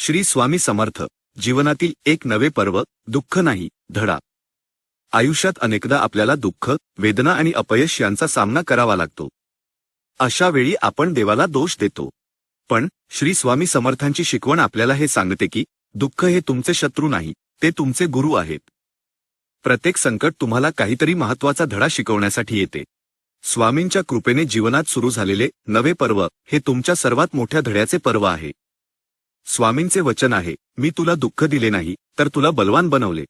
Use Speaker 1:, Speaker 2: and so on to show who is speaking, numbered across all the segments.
Speaker 1: श्री स्वामी समर्थ. जीवनातील एक नवे पर्व दुःख नाही धडा. आयुष्यात अनेकदा आपल्याला दुःख वेदना आणि अपयश यांचा सामना करावा लागतो. अशा वेळी आपण देवाला दोष देतो. पण श्री स्वामी समर्थांची शिकवण आपल्याला हे सांगते की दुःख हे तुमचे शत्रू नाही ते तुमचे गुरु आहेत. प्रत्येक संकट तुम्हाला काहीतरी महत्त्वाचा धडा शिकवण्यासाठी येते. स्वामींच्या कृपेने जीवनात सुरू झालेले नवे पर्व हे तुमच्या सर्वात मोठ्या धड्याचे पर्व आहे. स्वामींचे वचन आहे मी तुला दुःख दिले नाही तर तुला बलवान बनवले.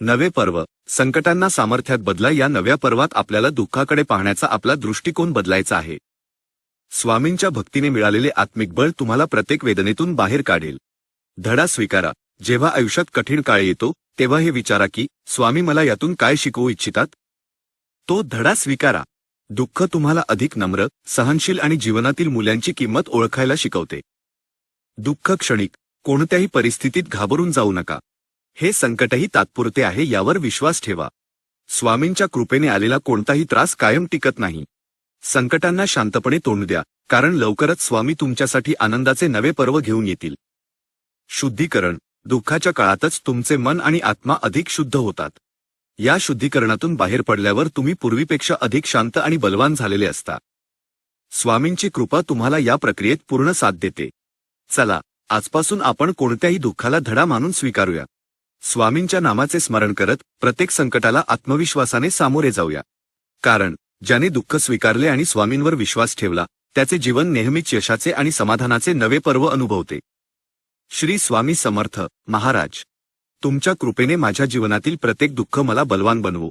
Speaker 1: नवे पर्व संकटांना सामर्थ्यात बदला या नव्या पर्वात आपल्याला दुःखाकडे पाहण्याचा आपला दृष्टिकोन बदलायचा आहे. स्वामींच्या भक्तीने मिळालेले आत्मिक बळ तुम्हाला प्रत्येक वेदनेतून बाहेर काढेल. धडा स्वीकारा जेव्हा आयुष्यात कठीण काळ येतो तेव्हा हे विचारा की स्वामी मला यातून काय शिकवू इच्छितात? तो धडा स्वीकारा. दुःख तुम्हाला अधिक नम्र सहनशील आणि जीवनातील मूल्यांची किंमत ओळखायला शिकवते. दुःख क्षणिक कोणत्याही परिस्थितीत घाबरून जाऊ नका. हे संकटही तात्पुरते आहे यावर विश्वास ठेवा. स्वामींच्या कृपेने आलेला कोणताही त्रास कायम टिकत नाही. संकटांना शांतपणे तोंड द्या कारण लवकरच स्वामी तुमच्यासाठी आनंदाचे नवे पर्व घेऊन येतील. शुद्धीकरण दुःखाच्या काळातच तुमचे मन आणि आत्मा अधिक शुद्ध होतात. या शुद्धीकरणातून बाहेर पडल्यावर तुम्ही पूर्वीपेक्षा अधिक शांत आणि बलवान झालेले असता. स्वामींची कृपा तुम्हाला या प्रक्रियेत पूर्ण साथ देते. चला आजपासून आपण कोणत्याही दुःखाला धडा मानून स्वीकारूया. स्वामींच्या नामाचे स्मरण करत प्रत्येक संकटाला आत्मविश्वासाने सामोरे जाऊया. कारण ज्याने दुःख स्वीकारले आणि स्वामींवर विश्वास ठेवला त्याचे जीवन नेहमीच यशाचे आणि समाधानाचे नवे पर्व अनुभवते. श्री स्वामी समर्थ महाराज तुमच्या कृपेने माझ्या जीवनातील प्रत्येक दुःख मला बलवान बनवू.